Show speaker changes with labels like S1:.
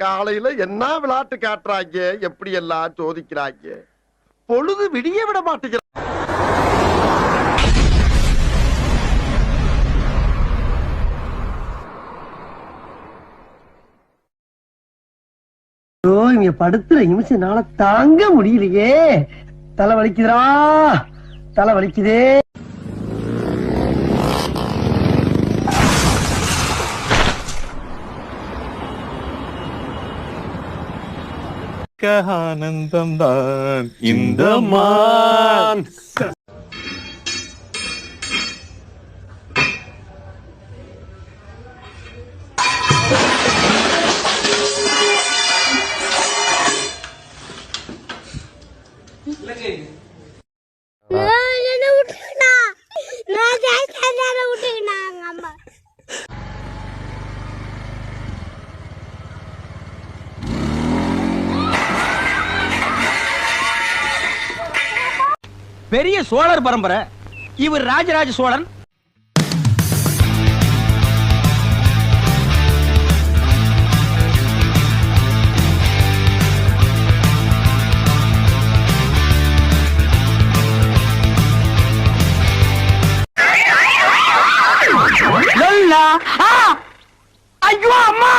S1: காலையில என்ன விளையாட்டு காட்டுறாங்க? எப்படி எல்லாம் சோதிக்கிறாங்க? பொழுது விடிய விட மாட்டேங்கிற
S2: இங்க படுத்துற நிமிஷம்னால தாங்க முடியலையே. தலை வலிக்குதுடா. தலை வலிக்குதே.
S3: ஆனந்தம் தான் இந்த மான்.
S4: நான்
S5: பெரிய சோழர் பரம்பரை. இவர் ராஜராஜ சோழன். ஐயோ அம்மா!